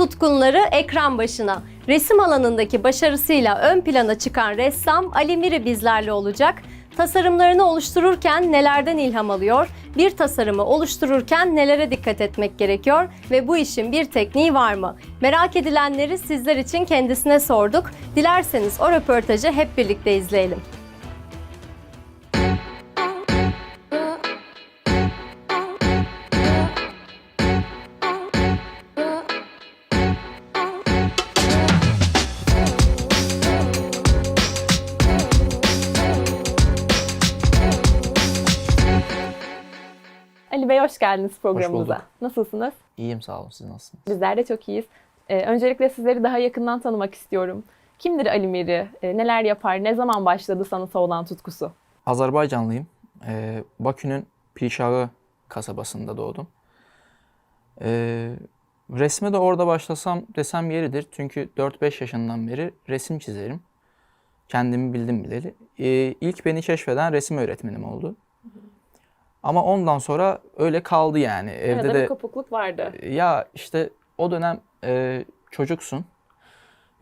Tutkunları ekran başına. Resim alanındaki başarısıyla ön plana çıkan ressam Ali Miri bizlerle olacak. Tasarımlarını oluştururken nelerden ilham alıyor? Bir tasarımı oluştururken nelere dikkat etmek gerekiyor ve bu işin bir tekniği var mı? Merak edilenleri sizler için kendisine sorduk. Dilerseniz o röportajı hep birlikte izleyelim. Ali Bey hoş geldiniz programımıza. bulduk. Nasılsınız? İyiyim sağ olun. Siz nasılsınız? Bizler de çok iyiyiz. Ee, öncelikle sizleri daha yakından tanımak istiyorum. Kimdir Ali Meri? Ee, neler yapar? Ne zaman başladı sanata olan tutkusu? Azerbaycanlıyım. Ee, Bakü'nün Pirşağı kasabasında doğdum. Ee, resme de orada başlasam desem yeridir. Çünkü 4-5 yaşından beri resim çizerim. Kendimi bildim bileli. Ee, ilk beni keşfeden resim öğretmenim oldu. Ama ondan sonra öyle kaldı yani. Evde Arada de bir kopukluk vardı. Ya işte o dönem e, çocuksun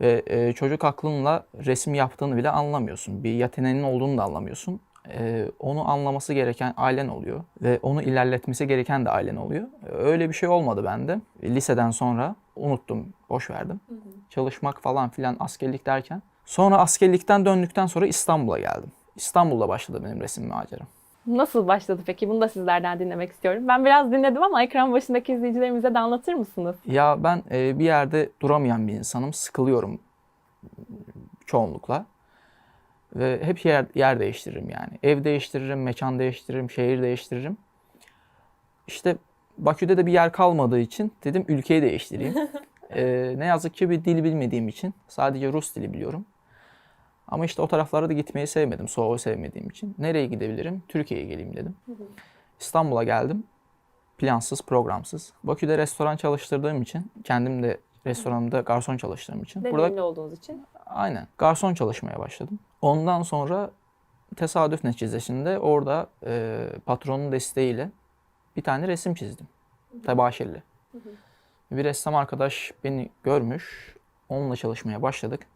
ve e, çocuk aklınla resim yaptığını bile anlamıyorsun. Bir yeteneğinin olduğunu da anlamıyorsun. E, onu anlaması gereken ailen oluyor ve onu ilerletmesi gereken de ailen oluyor. Öyle bir şey olmadı bende. Liseden sonra unuttum, boş verdim. Çalışmak falan filan askerlik derken. Sonra askerlikten döndükten sonra İstanbul'a geldim. İstanbul'da başladı benim resim maceram. Nasıl başladı peki? Bunu da sizlerden dinlemek istiyorum. Ben biraz dinledim ama ekran başındaki izleyicilerimize de anlatır mısınız? Ya ben e, bir yerde duramayan bir insanım. Sıkılıyorum çoğunlukla. Ve hep yer, yer değiştiririm yani. Ev değiştiririm, mekan değiştiririm, şehir değiştiririm. İşte Bakü'de de bir yer kalmadığı için dedim ülkeyi değiştireyim. E, ne yazık ki bir dil bilmediğim için sadece Rus dili biliyorum. Ama işte o taraflara da gitmeyi sevmedim. Soğuğu sevmediğim için. Nereye gidebilirim? Türkiye'ye geleyim dedim. İstanbul'a geldim plansız, programsız. Bakü'de restoran çalıştırdığım için, kendim de restoranımda garson çalıştığım için. Deneyimli Burada olduğunuz için. aynen garson çalışmaya başladım. Ondan sonra tesadüf neticesinde orada e, patronun desteğiyle bir tane resim çizdim. Tebaşirli. Bir ressam arkadaş beni görmüş. Onunla çalışmaya başladık.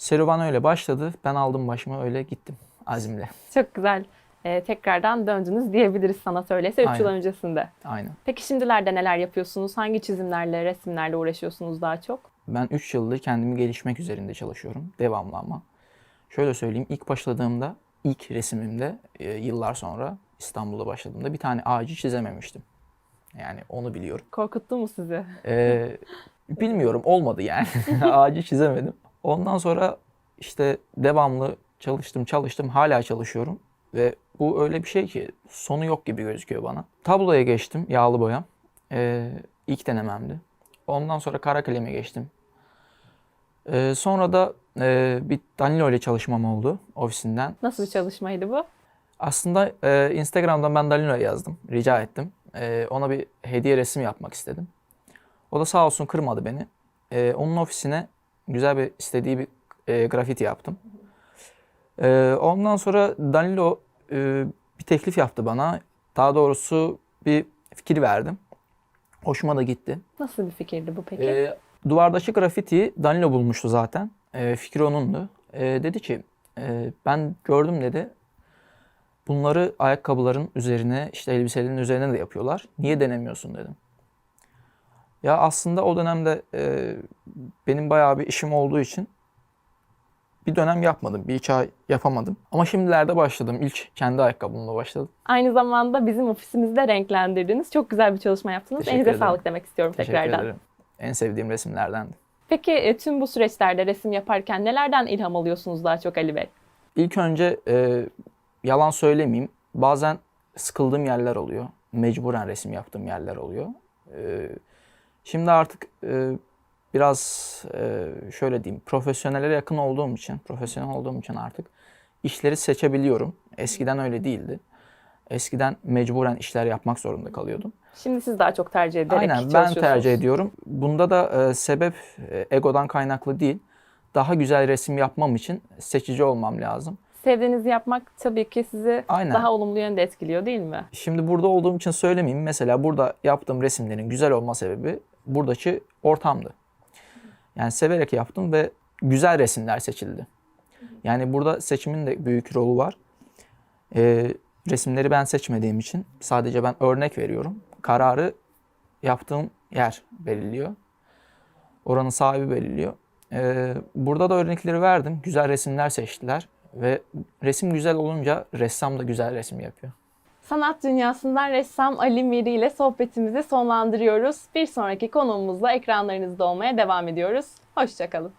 Serüvan öyle başladı. Ben aldım başımı öyle gittim azimle. Çok güzel. Ee, tekrardan döndünüz diyebiliriz sanat öyleyse 3 yıl Aynen. öncesinde. Aynen. Peki şimdilerde neler yapıyorsunuz? Hangi çizimlerle, resimlerle uğraşıyorsunuz daha çok? Ben 3 yıldır kendimi gelişmek üzerinde çalışıyorum. Devamlı ama. Şöyle söyleyeyim. ilk başladığımda, ilk resimimde e, yıllar sonra İstanbul'da başladığımda bir tane ağacı çizememiştim. Yani onu biliyorum. Korkuttu mu sizi? Ee, bilmiyorum olmadı yani. ağacı çizemedim. Ondan sonra işte devamlı çalıştım çalıştım hala çalışıyorum. Ve bu öyle bir şey ki sonu yok gibi gözüküyor bana. Tabloya geçtim yağlı boya. Ee, ilk denememdi. Ondan sonra kara kaleme geçtim. Ee, sonra da e, bir Danilo ile çalışmam oldu ofisinden. Nasıl bir çalışmaydı bu? Aslında e, Instagram'dan ben Danila'ya yazdım. Rica ettim. E, ona bir hediye resim yapmak istedim. O da sağ olsun kırmadı beni. E, onun ofisine güzel bir istediği bir e, grafiti yaptım. E, ondan sonra Danilo e, bir teklif yaptı bana. Daha doğrusu bir fikir verdim. Hoşuma da gitti. Nasıl bir fikirdi bu peki? E, duvardaki grafitiyi Danilo bulmuştu zaten. E, fikir onundu. E, dedi ki e, ben gördüm dedi. Bunları ayakkabıların üzerine, işte elbiselerin üzerine de yapıyorlar. Niye denemiyorsun dedim. Ya aslında o dönemde e, benim bayağı bir işim olduğu için bir dönem yapmadım. Bir iki ay yapamadım. Ama şimdilerde başladım. İlk kendi ayakkabımla başladım. Aynı zamanda bizim ofisimizde renklendirdiniz. Çok güzel bir çalışma yaptınız. Teşekkür Elinize ederim. sağlık demek istiyorum Teşekkür tekrardan. ederim. En sevdiğim resimlerdendi. Peki e, tüm bu süreçlerde resim yaparken nelerden ilham alıyorsunuz daha çok Ali Bey? İlk önce e, yalan söylemeyeyim. Bazen sıkıldığım yerler oluyor. Mecburen resim yaptığım yerler oluyor. E, şimdi artık e, biraz e, şöyle diyeyim. Profesyonellere yakın olduğum için, profesyonel olduğum için artık işleri seçebiliyorum. Eskiden öyle değildi. Eskiden mecburen işler yapmak zorunda kalıyordum. Şimdi siz daha çok tercih ederek Aynen ben tercih ediyorum. Bunda da e, sebep e, egodan kaynaklı değil. Daha güzel resim yapmam için seçici olmam lazım. Sevdiğinizi yapmak tabii ki sizi Aynen. daha olumlu yönde etkiliyor değil mi? Şimdi burada olduğum için söylemeyeyim. Mesela burada yaptığım resimlerin güzel olma sebebi buradaki ortamdı. Yani severek yaptım ve güzel resimler seçildi. Yani burada seçimin de büyük rolü var. Ee, resimleri ben seçmediğim için sadece ben örnek veriyorum. Kararı yaptığım yer belirliyor. Oranın sahibi belirliyor. Ee, burada da örnekleri verdim. Güzel resimler seçtiler ve resim güzel olunca ressam da güzel resim yapıyor. Sanat dünyasından ressam Ali Miri ile sohbetimizi sonlandırıyoruz. Bir sonraki konuğumuzla ekranlarınızda olmaya devam ediyoruz. Hoşçakalın.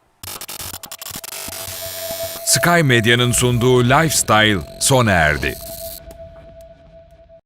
Sky Medya'nın sunduğu Lifestyle sona erdi.